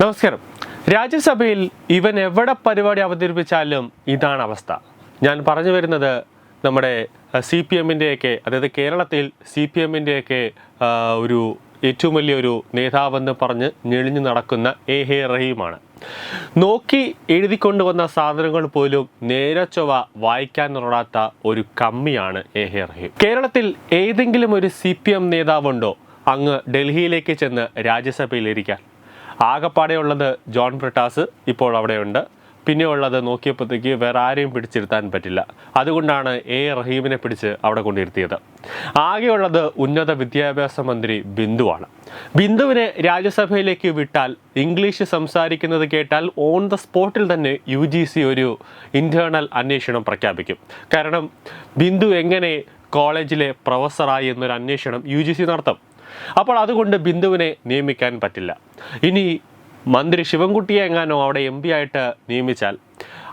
നമസ്കാരം. രാജ്യസഭയിൽ ഇവൻ എവിടെ പരിപാടി അവതരിപ്പിച്ചാലും ഇതാണ് അവസ്ഥ. ഞാൻ പറഞ്ഞു വരുന്നത് നമ്മുടെ സി പി എമ്മിന്റെയൊക്കെ അതായത് കേരളത്തിൽ സി പി എമ്മിന്റെയൊക്കെ ഒരു ഏറ്റവും വലിയൊരു നേതാവെന്ന് പറഞ്ഞ് ഞെളിഞ്ഞു നടക്കുന്ന എ. ഹെ റഹീമാണ്. നോക്കി എഴുതിക്കൊണ്ടു വന്ന സാധനങ്ങൾ പോലും ചൊവ്വ വായിക്കാൻ തുടരാത്ത ഒരു കമ്മിയാണ് എ. ഹെ റഹീം. കേരളത്തിൽ ഏതെങ്കിലും ഒരു സി പി എം നേതാവുണ്ടോ? അങ്ങ് ഡൽഹിയിലേക്ക് ചെന്ന് രാജ്യസഭയിലിരിക്കാൻ. ആകപ്പാടെ ഉള്ളത് ജോൺ ബ്രിട്ടാസ് ഇപ്പോൾ അവിടെയുണ്ട്. പിന്നെ ഉള്ളത് നോക്കിയപ്പോഴത്തേക്ക് വേറെ ആരെയും പിടിച്ചിരുത്താൻ പറ്റില്ല. അതുകൊണ്ടാണ് എ. റഹീമിനെ പിടിച്ച് അവിടെ കൊണ്ടിരുത്തിയത്. ആകെയുള്ളത് ഉന്നത വിദ്യാഭ്യാസ മന്ത്രി ബിന്ദുവാണ്. ബിന്ദുവിനെ രാജ്യസഭയിലേക്ക് വിട്ടാൽ ഇംഗ്ലീഷ് സംസാരിക്കുന്നത് കേട്ടാൽ ഓൺ ദ സ്പോട്ടിൽ തന്നെ യു ജി സി ഒരു ഇന്റേർണൽ അന്വേഷണം പ്രഖ്യാപിക്കും. കാരണം ബിന്ദു എങ്ങനെ കോളേജിലെ പ്രൊഫസറായി എന്നൊരു അന്വേഷണം യു ജി സി നടത്തും? അപ്പോൾ അതുകൊണ്ട് ബിന്ദുവിനെ നിയമിക്കാൻ പറ്റില്ല. ഇനി മന്ത്രി ശിവൻകുട്ടിയെ എങ്ങാനോ അവിടെ എം ആയിട്ട് നിയമിച്ചാൽ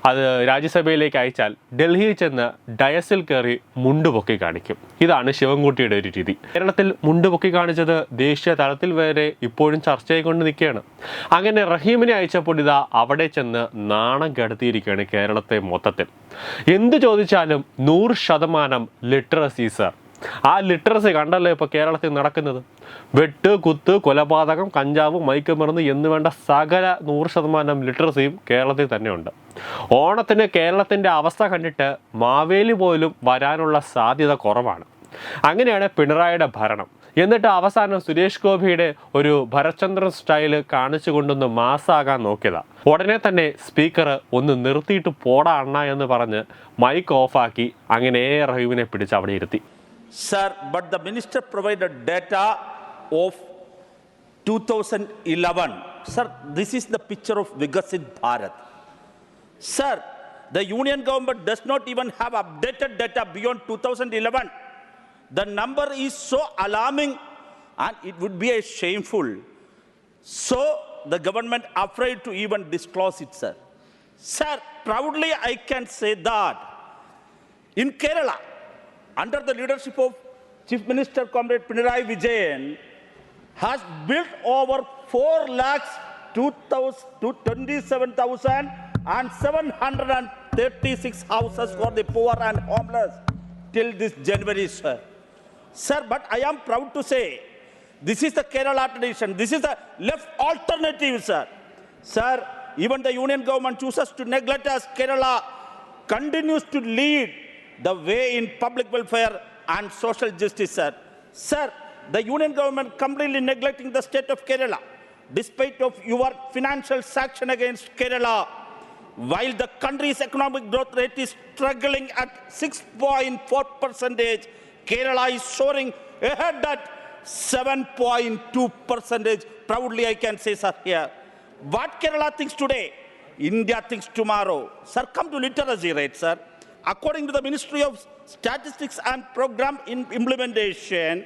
അത് രാജ്യസഭയിലേക്ക് അയച്ചാൽ ഡൽഹിയിൽ ചെന്ന് ഡയസിൽ കയറി മുണ്ടുപൊക്കി കാണിക്കും. ഇതാണ് ശിവൻകുട്ടിയുടെ ഒരു രീതി. കേരളത്തിൽ മുണ്ടുപൊക്കി കാണിച്ചത് ദേശീയ തലത്തിൽ വരെ ഇപ്പോഴും ചർച്ചയായിക്കൊണ്ട് നിൽക്കുകയാണ്. അങ്ങനെ റഹീമിനെ അയച്ചപ്പോൾ ഇതാ അവിടെ ചെന്ന് നാണം കെടുത്തിയിരിക്കുകയാണ് കേരളത്തെ മൊത്തത്തിൽ. എന്ത് ചോദിച്ചാലും നൂറ് ശതമാനം ലിറ്ററസി സർ. ആ ലിറ്ററസി കണ്ടല്ലോ ഇപ്പോൾ കേരളത്തിൽ നടക്കുന്നത്? വെട്ട് കുത്ത് കൊലപാതകം കഞ്ചാവ് മയക്കുമരുന്ന് എന്ന് വേണ്ട സകല നൂറ് ശതമാനം ലിറ്ററസിയും കേരളത്തിൽ തന്നെയുണ്ട്. ഓണത്തിന് കേരളത്തിന്റെ അവസ്ഥ കണ്ടിട്ട് മാവേലി പോലും വരാനുള്ള സാധ്യത കുറവാണ്. അങ്ങനെയാണ് പിണറായിയുടെ ഭരണം. എന്നിട്ട് അവസാനം സുരേഷ് ഗോപിയുടെ ഒരു ഭരചന്ദ്രൻ സ്റ്റൈൽ കാണിച്ചു കൊണ്ടൊന്ന് മാസാകാൻ നോക്കിയതാ. ഉടനെ തന്നെ സ്പീക്കർ ഒന്ന് നിർത്തിയിട്ട് പോടാ അണ്ണ എന്ന് പറഞ്ഞ് മൈക്ക് ഓഫാക്കി അങ്ങനെ റഹീമിനെ പിടിച്ച് അവിടെ ഇരുത്തി. Sir, but the minister provided data of 2011. Sir, this is the picture of Vigasit Bharat. Sir, the union government does not even have updated data beyond 2011. The number is so alarming and it would be a shameful. So the government afraid to even disclose it, sir. Sir, proudly I can say that in Kerala, under the leadership of Chief Minister Comrade Pinarayi Vijayan, has built over 4 lakhs 27,736 houses for the poor and homeless till this January, sir. Sir, but I am proud to say this is the Kerala tradition. This is the left alternative, sir. Sir, even the union government chooses to neglect us. Kerala continues to lead the way in public welfare and social justice, sir. Sir, the union government completely neglecting the state of Kerala, despite of your financial sanction against Kerala, while the country's economic growth rate is struggling at 6.4 percentage, Kerala is soaring ahead at 7.2 percentage. Proudly, I can say, sir, here. What Kerala thinks today, India thinks tomorrow. Sir, come to literacy rate, sir. According to the Ministry of Statistics and Program Implementation,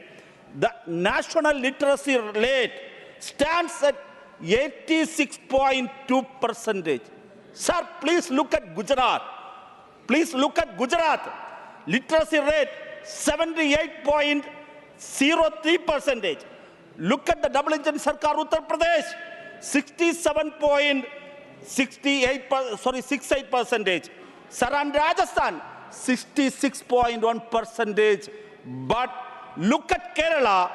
the national literacy rate stands at 86.2 percentage. Sir, please look at Gujarat. Please look at Gujarat. Literacy rate 78.03 percentage. Look at the double engine Sarkar Uttar Pradesh 67.68 per- sorry 68 percentage. Sir, and Rajasthan 66.1 percentage. But look at Kerala.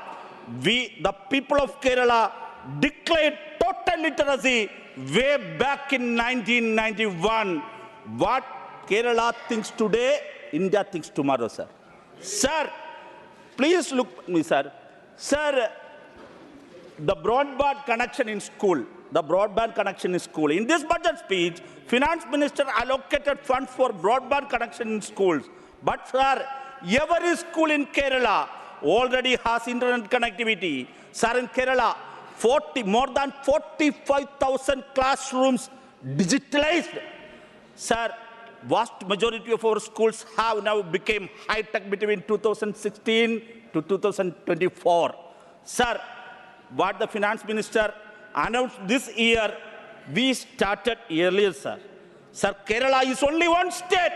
We, the people of Kerala, declared total literacy way back in 1991. What Kerala thinks today, India thinks tomorrow, sir. Sir, please look at me, sir. Sir, the broadband connection in school, the broadband connection in school. In this budget speech, finance minister allocated funds for broadband connection in schools. But sir, every school in Kerala already has internet connectivity. Sir, in Kerala, 40, more than 45,000 classrooms digitalized. Sir, vast majority of our schools have now become high-tech between 2016 to 2024. Sir, what the finance minister announced this year, we started earlier, sir. Sir, Kerala is only one state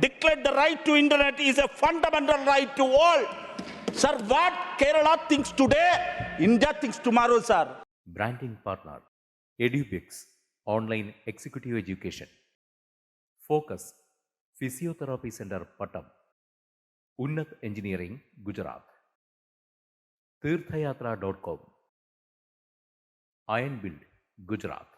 declared the right to internet is a fundamental right to all. Sir, what Kerala thinks today, India thinks tomorrow, sir. branding partner എഡ്യൂബിക്സ് online executive education focus physiotherapy centre Pattom Unnat engineering Gujarat Theerthayathra dot com iron build Gujarat